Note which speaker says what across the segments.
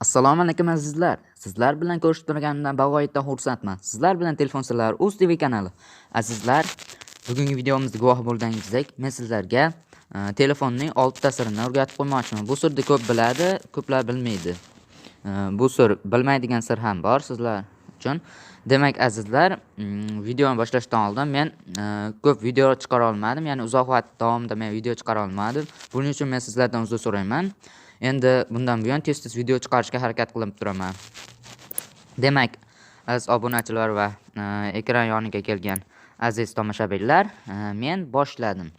Speaker 1: Assalomu alaykum azizlar. Sizlar bilan ko'rishib turganimdan bag'oyatda xursandman. Sizlar bilan Telefon sirlari uz TV kanali. Azizlar, bugungi videomizda guvoh bo'lganingizdek, men sizlarga e, telefonning oltita sirini o'rgatib qo'ymoqchiman. Bu sirni ko'p biladi, ko'plar bilmaydi. E, bu sir bilmaydigan sir ham bor sizlar uchun. Demak, azizlar, mm, videoni boshlashdan oldin men e, ko'p video chiqara olmadim, ya'ni uzoq vaqt davomida men video chiqara olmadim. Buning uchun men sizlardan uzr so'rayman. Endi bundan buyon tez-tez video chiqarishga harakat qilib turaman. Demak, aziz obunachilar va e, ekran yoniga kelgan aziz tomoshabinlar, e, men boshladim.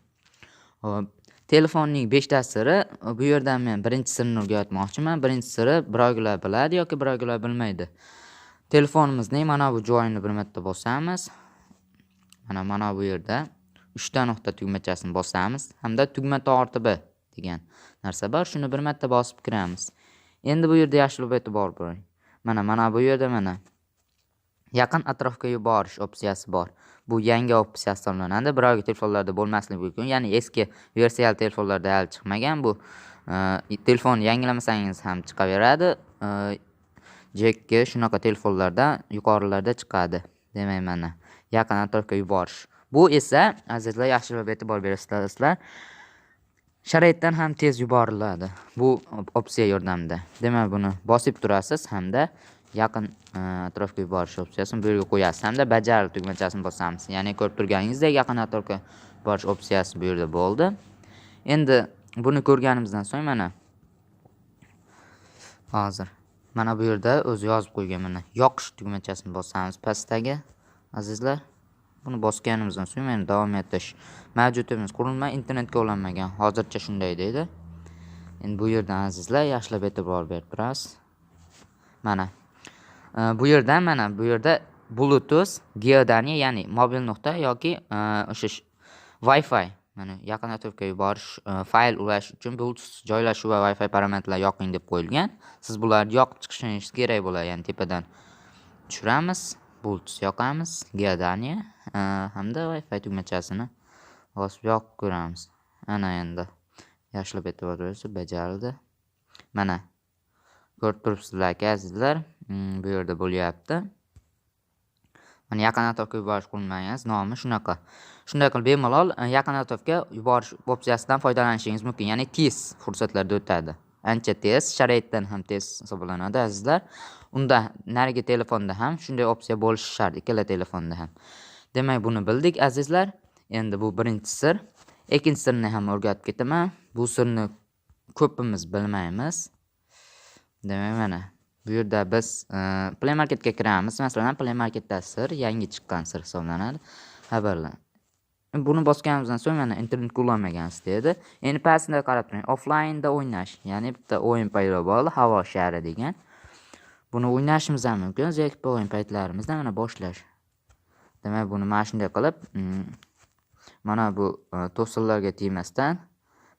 Speaker 1: Hop, telefonning 5 ta siri, bu yerdan men birinchi sirini o'rgatmoqchiman. Birinchi siri birovgilar biladi yoki birovgilar bilmaydi. Telefonimizning mana bu joyini bir marta bosamiz. Mana mana bu yerda 3 ta nuqta tugmachasini bosamiz hamda tugma tortibi degan narsa bor. Shuni bir marta bosib kiramiz. Endi bu yerda yaxshilab e'tibor bering. Mana mana bu yerda mana yaqin atrofga yuborish opsiyasi bor. Bu yangi opsiya hisoblanadi. Birovga telefonlarda bo'lmasligi mumkin. Ya'ni eski versiyali telefonlarda hali chiqmagan bu. e, Telefon yangilamasangiz ham chiqaveradi. E, Jekka shunaqa telefonlarda yuqorilarda chiqadi. Demak mana yaqin atrofga yuborish. Bu esa azizlar yaxshilab e'tibor berasizlar. Sharoitdan ham tez yuboriladi bu opsiya yordamida. Demak, buni bosib turasiz hamda yaqin e, atrofga yuborish opsiyasini bu yerga qo'yasiz hamda bajar tugmachasini bosamiz. Ya'ni ko'rib turganingizdek yaqin atrofga yuborish opsiyasi bu yerda bo'ldi. Endi buni ko'rganimizdan so'ng mana hozir mana bu yerda o'zi yozib qo'ygan mana yoqish tugmachasini bosamiz pastdagi azizlar. Buni bosganimizdan so'ng mana davom etish. Mavjudimiz qurilma internetga ulanmagan. Hozircha shunday deydi. Endi bu yerdan azizlar yaxshilab e'tibor berib. Mana. E, bu yerdan mana bu yerda Bluetooth, geodaniya, ya'ni mobil nuqta yoki e, o'sha sh- Wi-Fi mana yaqin atrofga yuborish, e, fayl ulash uchun Bluetooth joylashuv va Wi-Fi parametrlar yoqing deb qo'yilgan. Siz bularni yoqib chiqishingiz kerak bo'ladi, ya'ni tepadan tushiramiz, Bluetooth yoqamiz, geodaniya e, hamda Wi-Fi tugmachasini bosib yoqib ko'ramiz. Ana endi yaxshilab e'tibor bersa bajarildi. Mana ko'rib turibsizlarki azizlar, mm, bu yerda bo'lyapti. Mana yaqin atrofga yuborish qurilmangiz nomi shunaqa. Shunday qilib bemalol e, yaqin atrofga yuborish opsiyasidan foydalanishingiz mumkin. Ya'ni tez fursatlarda o'tadi. Ancha tez, sharoitdan ham tez hisoblanadi azizlar. Unda narigi telefonda ham shunday opsiya bo'lishi shart, ikkala telefonda ham. Demak, buni bildik azizlar. Endi bu birinchi sir. Ikkinchi sirni ham o'rgatib ketaman. Bu sirni ko'pimiz bilmaymiz. Demak, mana bu yerda biz e, Play Marketga kiramiz. Masalan, Play Marketda sir yangi chiqqan sir hisoblanadi. Xabarlar. Buni bosganimizdan so'ng mana internetga ulanmagansiz dedi. Endi pastda qarab turing. offlaynda o'ynash, ya'ni bitta o'yin paydo bo'ldi, havo shari degan. Buni o'ynashimiz ham mumkin. Zerikib o'yin paytlarimizda mana boshlash. Demak, buni mana shunday qilib, mm, mana bu e, to'sinlarga tegmasdan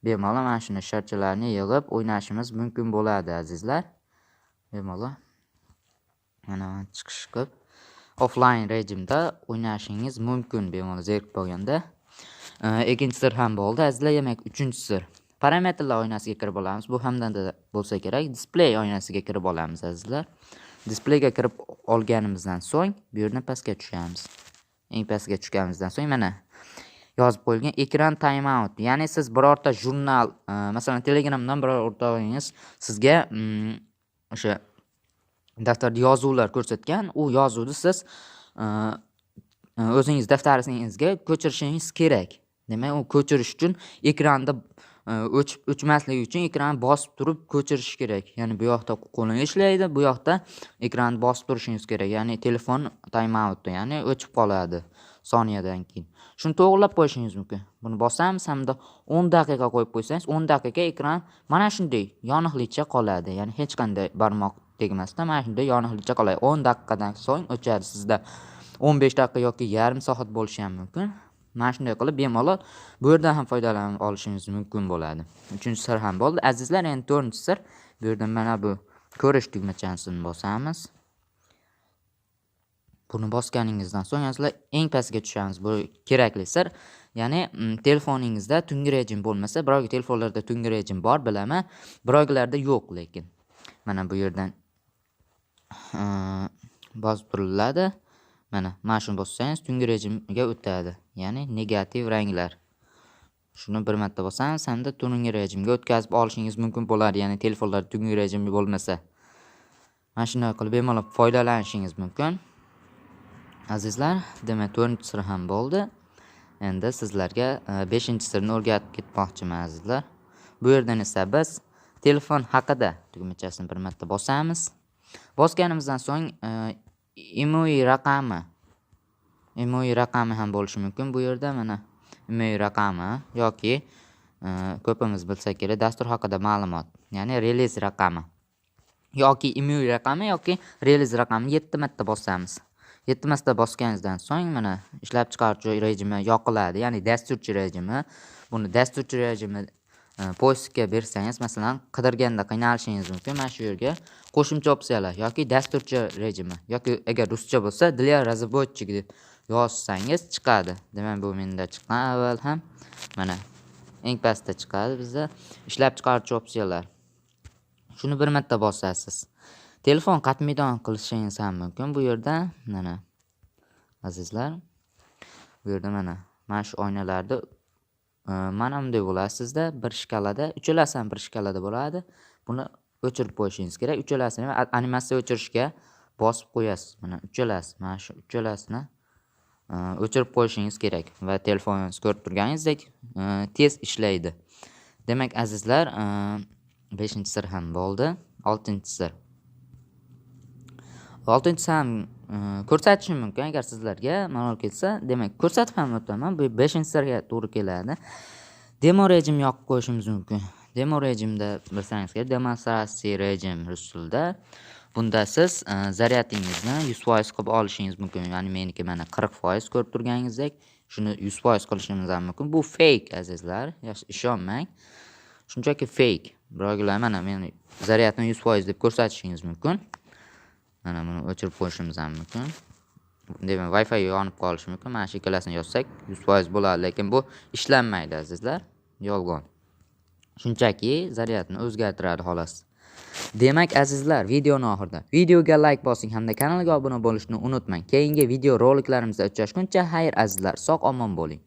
Speaker 1: bemalol mana shuni sharchalarni yig'ib o'ynashimiz mumkin bo'ladi azizlar. Bemalol mana chiqish qilib offline rejimda o'ynashingiz mumkin bemalol zerikib qolganda. E, Ikkinchi sir ham bo'ldi azizlar. Demak, uchinchi sir. Parametrlar oynasiga kirib olamiz. Bu hamdan da bo'lsa kerak. Display oynasiga kirib olamiz azizlar. Displeyga kirib olganimizdan so'ng bu yerdan pastga tushamiz. Eng pastga tushganimizdan so'ng mana yozib qo'yilgan ekran timeout. Ya'ni siz birorta jurnal, e, masalan, Telegramdan biror o'rtog'ingiz sizga mm, o'sha daftarda yozuvlar ko'rsatgan, u yozuvni siz e, e, o'zingiz daftaringizga ko'chirishingiz kerak. Demak, u ko'chirish uchun ekranda Э, o'chib o'chmasligi uchun ekranni bosib turib ko'chirish kerak. Ya'ni bu yoqda qo'lingiz ishlaydi, bu yoqda ekranni bosib turishingiz kerak. Ya'ni telefon timeout, ya'ni o'chib qoladi soniyadan keyin. Shuni to'g'irlab qo'yishingiz mumkin. Buni bosamiz hamda 10 daqiqa qo'yib qo'ysangiz, 10 daqiqa ekran mana shunday yoniqlicha qoladi. Ya'ni hech qanday barmoq tegmasdan mana shunday yoniqlicha qoladi. 10 daqiqadan so'ng o'chadi. Sizda 15 daqiqa yoki yarim soat bo'lishi ham mumkin. Mana shunday qilib bemalol bu yerdan ham foydalanib olishingiz mumkin bo'ladi. Uchinchi sir ham bo'ldi. Azizlar, endi to'rtinchi sir. Bu yerdan mana bu ko'rish tugmachasini bosamiz. Buni bosganingizdan so'ng azizlar eng pastga tushamiz. Bu kerakli sir. Ya'ni telefoningizda tungi rejim bo'lmasa, birovga telefonlarda tungi rejim bor bilaman, birovlarda yo'q lekin. mana bu yerdan bosib turiladi mana mana shuni bossangiz tungi rejimga o'tadi ya'ni negativ ranglar. Shuni bir marta bossangiz hamda tungi rejimga o'tkazib olishingiz mumkin bo'ladi ya'ni telefonlar tungi rejim bo'lmasa. Mana shunday qilib bemalol foydalanishingiz mumkin. Azizlar demak to'rtinchi sir ham bo'ldi. Endi sizlarga e, beshinchi sirni o'rgatib ketmoqchiman azizlar? Bu yerdan esa biz telefon haqida tugmachasini bir marta bosamiz. Bosganimizdan so'ng e, imui raqami E, imoy raqami ham bo'lishi mumkin. Bu yerda mana imoy raqami yoki e, ko'pimiz bilsak kerak dastur haqida ma'lumot ya'ni reliz raqami yoki imoy raqami yoki reliz raqamini yetti marta bosamiz yetti marta bosganingizdan so'ng mana ishlab chiqaruvchi rejimi yoqiladi ya'ni dasturchi rejimi. Buni dasturchi rejimi e, postga bersangiz masalan qidirganda qiynalishingiz mumkin. Mana shu yerga qo'shimcha opsiyalar yoki dasturchi rejimi yoki agar ruscha bo'lsa для разработчик deb yozsangiz chiqadi. Demak bu menda chiqqan avval ham mana eng pastda chiqadi bizda ishlab chiqaruvchi opsiyalar. Shuni bir marta bosasiz. Telefon qatmidon qilishingiz ham mumkin. Bu yerda mana azizlar bu yerda mana mana shu oynalarni e, mana bunday bo'ladi sizda bir shkalada uchalasi ham bir shkalada bo'ladi. Buni o'chirib qo'yishingiz kerak. Uchalasini animatsiya o'chirishga bosib qo'yasiz. Mana uchalasi mana shu uchalasini Э, o'chirib qo'yishingiz kerak va telefoningiz ko'rib turganingizdek e, tez ishlaydi. Demak azizlar e, beshinchi sir ham bo'ldi oltinchi sir. Oltinchisi ham e, ko'rsatishim mumkin. Agar sizlarga malol kelsa demak ko'rsatib ham o'taman bu beshinchi sirga to'g'ri keladi. Demo rejim yoqib qo'yishimiz mumkin. Demo rejimda bilsangiz kerak demonstratsiya rejim rus tilida bunda siz e, zaryadingizni yuz foiz qilib olishingiz mumkin. Ya'ni meniki mana qirq foiz ko'rib turganingizdek shuni yuz foiz qilishimiz ham mumkin. Bu feyk azizlar. Ishonmang. Shunchaki feyk birovlar mana meni zaryadni yuz foiz deb ko'rsatishingiz mumkin. Mana buni o'chirib qo'yishimiz ham mumkin. Demak wi fi yonib qolishi mumkin. Mana shu ikkalasini yozsak yuz foiz bo'ladi. Lekin bu ishlanmaydi azizlar. Yolg'on. Shunchaki zaryadni o'zgartiradi xolos. Demak azizlar videoni oxirida videoga like bosing hamda kanalga obuna bo'lishni unutmang. Keyingi video roliklarimizda uchrashguncha xayr azizlar sog' omon bo'ling.